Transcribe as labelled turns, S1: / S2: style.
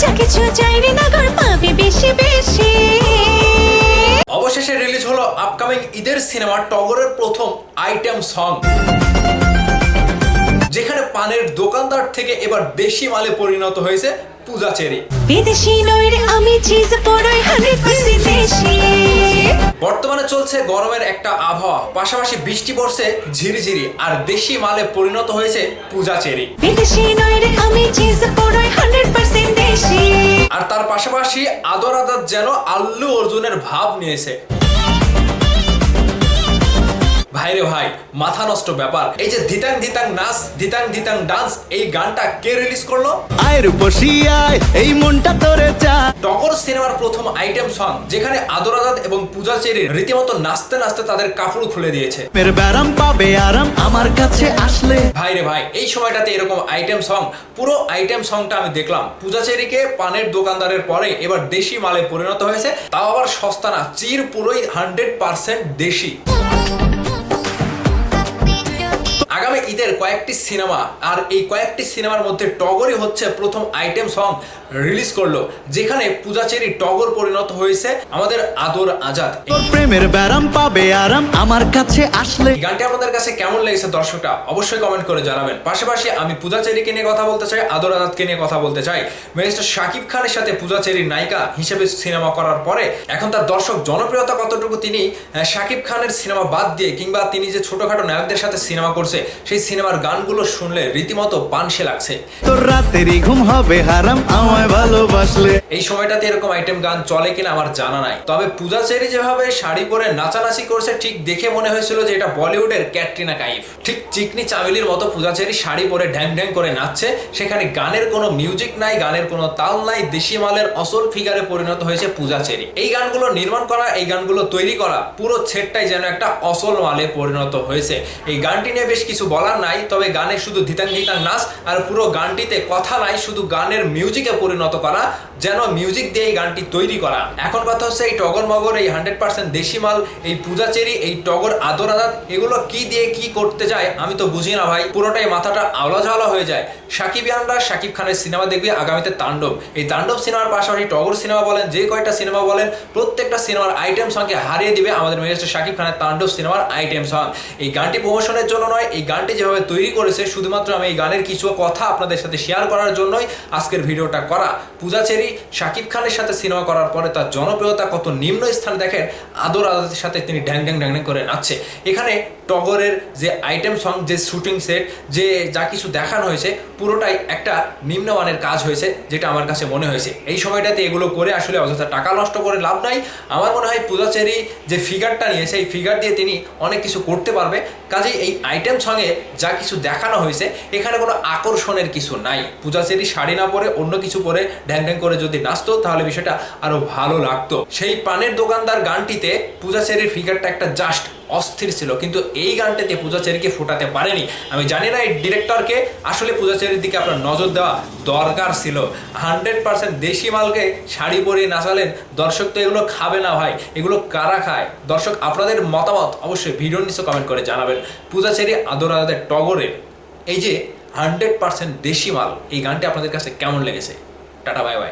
S1: যা কিছু চাইলে নগর পাবে বেশি বেশি।
S2: অবশেষে রিলিজ হলো আপকামিং ঈদের সিনেমা টগরের প্রথম আইটেম সং যেখানে পানের দোকানদার থেকে এবার দেশি মালে পরিণত হয়েছে পূজা চেরি।
S1: বিদেশি নই রে আমি চিজ পড়ই হান্ড্রেড পার্সেন্ট দেশি।
S2: বর্তমানে চলছে গরমের একটা আবহাওয়া পাশাপাশি বৃষ্টি পড়ছে ঝিরিঝিরি আর দেশি মালে পরিণত হয়েছে পূজা চেরি।
S1: বিদেশি নই রে আমি
S2: আদর আদার যেন আল্লু অর্জুনের ভাব নিয়েছে। ভাইরে ভাই মাথা নষ্ট ব্যাপার। এই যে ধিতাং ধিতাং নাচ ধিতাং ধিতাং ডান্স এই গানটা কে রিলিজ করল?
S3: আয় আয়ের বসিয়ায় এই মনটা তোরে চা
S2: টগর সিনেমার প্রথম আইটেম সং যেখানে আদর আদাত এবং পূজা চেরি রীতিমতো নাচতে নাচতে তাদের কাপড় খুলে দিয়েছে।
S3: মের ব্যারাম পাবে আরাম আমার কাছে আসলে।
S2: ভাই রে ভাই এই সময়টাতে এরকম আইটেম সং পুরো আইটেম সংটা আমি দেখলাম। পূজা চেরিকে পানের দোকানদারের পরে এবার দেশি মালে পরিণত হয়েছে তাও আবার সস্তা না চির পুরোই হান্ড্রেড পার্সেন্ট দেশি। আগামী ঈদের কয়েকটি সিনেমা আর এই কয়েকটি সিনেমার মধ্যে টগরই হচ্ছে প্রথম আইটেম সং রিলিজ করল যেখানে পূজাচেরি টগর পরিণত হয়েছে আমাদের আদর আজাদ।
S3: প্রেমের ব্যারাম পাবে আরাম আমার কাছে আসলে
S2: গানটি আপনাদের কাছে কেমন লেগেছে দর্শকরা অবশ্যই কমেন্ট করে জানাবেন। পাশাপাশি আমি পূজা চেরিকে নিয়ে কথা বলতে চাই আদর আজাদকে নিয়ে কথা বলতে চাই। মিস্টার শাকিব খানের সাথে পূজা চেরির নায়িকা হিসেবে সিনেমা করার পরে এখন তার দর্শক জনপ্রিয়তা কতটুকু তিনি শাকিব খানের সিনেমা বাদ দিয়ে কিংবা তিনি যে ছোটখাটো নায়কদের সাথে সিনেমা করছে সেই সিনেমার গানগুলো শুনলে রীতিমতো পানসে লাগছে।
S3: তোর রাতেরই ঘুম হবে হারাম আমায় ভালোবাসলে।
S2: এই সময়টাতে এরকম আইটেম গান চলে কিনা আমার জানা নাই। তবে পূজা চেরি যেভাবে শাড়ি পরে নাচানাচি করছে ঠিক দেখে মনে হয়েছিল যে এটা বলিউডের ক্যাটরিনা কাইফ। ঠিক চিকনি চামেলির মতো পূজা চেরি শাড়ি পরে ঢ্যাং ঢ্যাং করে নাচছে সেখানে গানের কোনো মিউজিক নাই গানের কোনো তাল নাই দেশি মালের অসল ফিগারে পরিণত হয়েছে পূজা চেরি এই গানগুলো নির্মাণ করা এই গানগুলো তৈরি করা পুরো ছেটটাই যেন একটা অসল মালে পরিণত হয়েছে। এই গানটি নিয়ে বেশ কিছু বলার নাই, তবে গানে শুধু ধিতাং ধিতাং নাচ আর পুরো গানটিতে কথা নাই, শুধু গানের মিউজিকে পরিণত করা, যেন মিউজিক দিয়ে এই গানটি তৈরি করা। এখন কথা হচ্ছে এই টগর মগর, এই হান্ড্রেড পার্সেন্ট দেশি মাল, এই পূজা চেরি, এই টগর আদর আদাত, এগুলো কি দিয়ে কি করতে যায় আমি তো বুঝি না ভাই। পুরোটাই মাথাটা আওলা ঝাওলা হয়ে যায়। সাকিবিয়ানরা শাকিব খানের সিনেমা দেখবে আগামীতে তাণ্ডব। এই তাণ্ডব সিনেমার পাশাপাশি টগর সিনেমা বলেন, যে কয়টা সিনেমা বলেন, প্রত্যেকটা সিনেমার আইটেম সঙ্গে হারিয়ে দিবে আমাদের মেজর শাকিব খানের তাণ্ডব সিনেমার আইটেম সং এই গানটি প্রমোশনের জন্য নয় এই গানটি যেভাবে তৈরি করেছে, শুধুমাত্র আমি এই গানের কিছু কথা আপনাদের সাথে শেয়ার করার জন্যই আজকের ভিডিওটা করা। পূজা চেরি, শাকিব খানের সাথে সিনেমা করার পরে তার জনপ্রিয়তা কত নিম্ন স্থানে দেখেন, আদর আদাতের সাথে তিনি ড্যাং ড্যাং ড্যাং করে নাচছে। এখানে টগরের যে আইটেম সং যে শুটিং সেট যে যা কিছু দেখানো হয়েছে, পুরোটাই একটা নিম্নমানের কাজ হয়েছে, যেটা আমার কাছে মনে হয়েছে। এই সময়টাতে এগুলো করে আসলে অযথা টাকা নষ্ট করে লাভ নাই। আমার মনে হয় পূজাচেরি যে ফিগারটা নিয়েছে এই ফিগার দিয়ে তিনি অনেক কিছু করতে পারবে। কাজেই এই আইটেম সঙ্গে যা কিছু দেখানো হয়েছে, এখানে কোনো আকর্ষণের কিছু নাই। পূজা চেরি শাড়ি না পরে অন্য কিছু পরে ঢ্যাং ঢ্যাং করে যদি নাচতো, তাহলে বিষয়টা আরও ভালো লাগতো। সেই পানের দোকানদার গানটিতে পূজা চেরির ফিগারটা একটা জাস্ট অস্থির ছিল। কিন্তু এই গানটাতে পূজাচেরিকে ফোটাতে পারেনি। আমি জানি না এই ডিরেক্টরকে আসলে পূজা পূজাচেরির দিকে আপনার নজর দেওয়া দরকার ছিল। হান্ড্রেড পার্সেন্ট দেশি মালকে শাড়ি পরিয়ে নাচালেন। দর্শক তো এগুলো খাবে না ভাই। এগুলো কারা খায়? দর্শক, আপনাদের মতামত অবশ্যই ভিডিওর নিচে কমেন্ট করে জানাবেন। পূজা পূজাচেরি আদর আদাদের টগরের এই যে হান্ড্রেড পার্সেন্ট দেশি মাল, এই গানটি আপনাদের কাছে কেমন লেগেছে? Tata bye bye